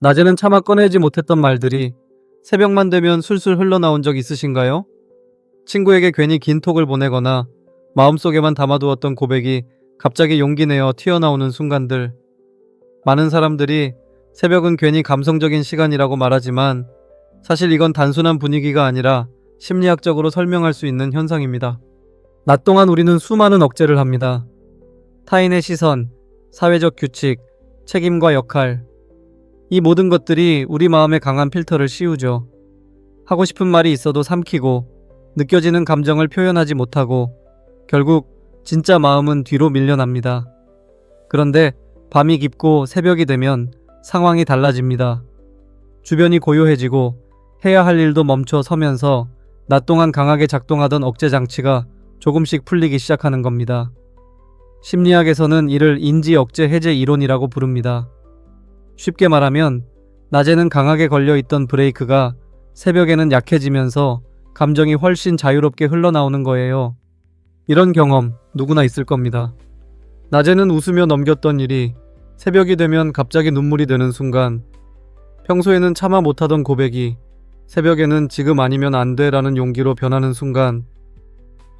낮에는 차마 꺼내지 못했던 말들이 새벽만 되면 술술 흘러나온 적 있으신가요? 친구에게 괜히 긴 톡을 보내거나 마음속에만 담아두었던 고백이 갑자기 용기 내어 튀어나오는 순간들. 많은 사람들이 새벽은 괜히 감성적인 시간이라고 말하지만 사실 이건 단순한 분위기가 아니라 심리학적으로 설명할 수 있는 현상입니다. 낮 동안 우리는 수많은 억제를 합니다. 타인의 시선, 사회적 규칙, 책임과 역할. 이 모든 것들이 우리 마음에 강한 필터를 씌우죠. 하고 싶은 말이 있어도 삼키고, 느껴지는 감정을 표현하지 못하고, 결국 진짜 마음은 뒤로 밀려납니다. 그런데 밤이 깊고 새벽이 되면 상황이 달라집니다. 주변이 고요해지고 해야 할 일도 멈춰 서면서 낮 동안 강하게 작동하던 억제 장치가 조금씩 풀리기 시작하는 겁니다. 심리학에서는 이를 인지 억제 해제 이론이라고 부릅니다. 쉽게 말하면 낮에는 강하게 걸려 있던 브레이크가 새벽에는 약해지면서 감정이 훨씬 자유롭게 흘러나오는 거예요. 이런 경험 누구나 있을 겁니다. 낮에는 웃으며 넘겼던 일이 새벽이 되면 갑자기 눈물이 드는 순간 평소에는 참아 못하던 고백이 새벽에는 지금 아니면 안 돼라는 용기로 변하는 순간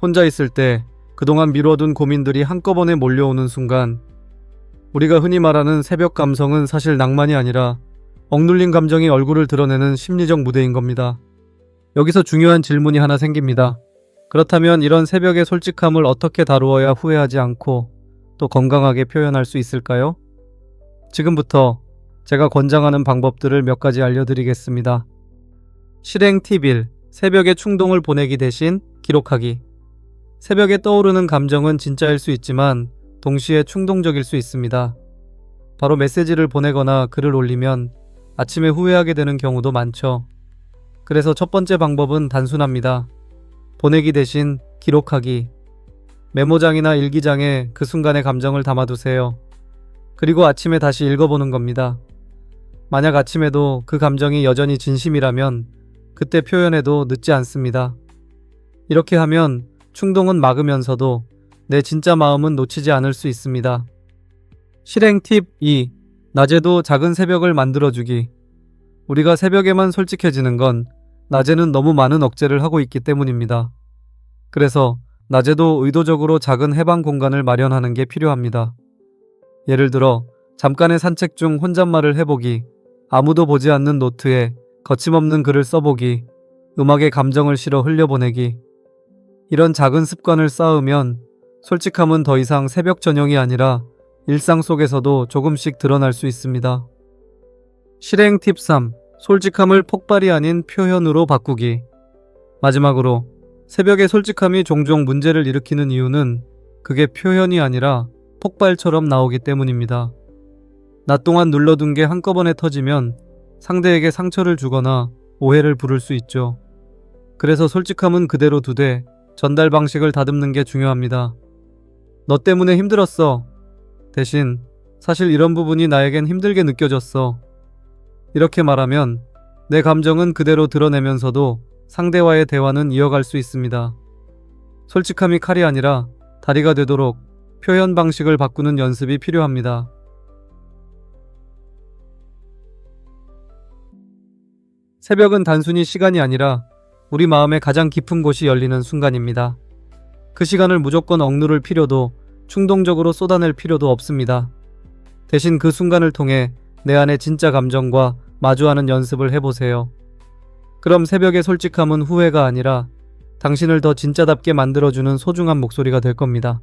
혼자 있을 때 그동안 미뤄둔 고민들이 한꺼번에 몰려오는 순간 우리가 흔히 말하는 새벽 감성은 사실 낭만이 아니라 억눌린 감정이 얼굴을 드러내는 심리적 무대인 겁니다. 여기서 중요한 질문이 하나 생깁니다. 그렇다면 이런 새벽의 솔직함을 어떻게 다루어야 후회하지 않고 또 건강하게 표현할 수 있을까요? 지금부터 제가 권장하는 방법들을 몇 가지 알려드리겠습니다. 실행 팁 1. 새벽에 충동을 보내기 대신 기록하기. 새벽에 떠오르는 감정은 진짜일 수 있지만 동시에 충동적일 수 있습니다. 바로 메시지를 보내거나 글을 올리면 아침에 후회하게 되는 경우도 많죠. 그래서 첫 번째 방법은 단순합니다. 보내기 대신 기록하기. 메모장이나 일기장에 그 순간의 감정을 담아두세요. 그리고 아침에 다시 읽어보는 겁니다. 만약 아침에도 그 감정이 여전히 진심이라면 그때 표현해도 늦지 않습니다. 이렇게 하면 충동은 막으면서도 내 진짜 마음은 놓치지 않을 수 있습니다. 실행 팁 2. 낮에도 작은 새벽을 만들어주기. 우리가 새벽에만 솔직해지는 건 낮에는 너무 많은 억제를 하고 있기 때문입니다. 그래서 낮에도 의도적으로 작은 해방 공간을 마련하는 게 필요합니다. 예를 들어 잠깐의 산책 중 혼잣말을 해보기, 아무도 보지 않는 노트에 거침없는 글을 써보기, 음악에 감정을 실어 흘려보내기. 이런 작은 습관을 쌓으면 솔직함은 더 이상 새벽 전형이 아니라 일상 속에서도 조금씩 드러날 수 있습니다. 실행 팁 3. 솔직함을 폭발이 아닌 표현으로 바꾸기. 마지막으로 새벽의 솔직함이 종종 문제를 일으키는 이유는 그게 표현이 아니라 폭발처럼 나오기 때문입니다. 낮 동안 눌러둔 게 한꺼번에 터지면 상대에게 상처를 주거나 오해를 부를 수 있죠. 그래서 솔직함은 그대로 두되 전달 방식을 다듬는 게 중요합니다. 너 때문에 힘들었어. 대신 사실 이런 부분이 나에겐 힘들게 느껴졌어. 이렇게 말하면 내 감정은 그대로 드러내면서도 상대와의 대화는 이어갈 수 있습니다. 솔직함이 칼이 아니라 다리가 되도록 표현 방식을 바꾸는 연습이 필요합니다. 새벽은 단순히 시간이 아니라 우리 마음의 가장 깊은 곳이 열리는 순간입니다. 그 시간을 무조건 억누를 필요도 충동적으로 쏟아낼 필요도 없습니다. 대신 그 순간을 통해 내 안의 진짜 감정과 마주하는 연습을 해보세요. 그럼 새벽의 솔직함은 후회가 아니라 당신을 더 진짜답게 만들어주는 소중한 목소리가 될 겁니다.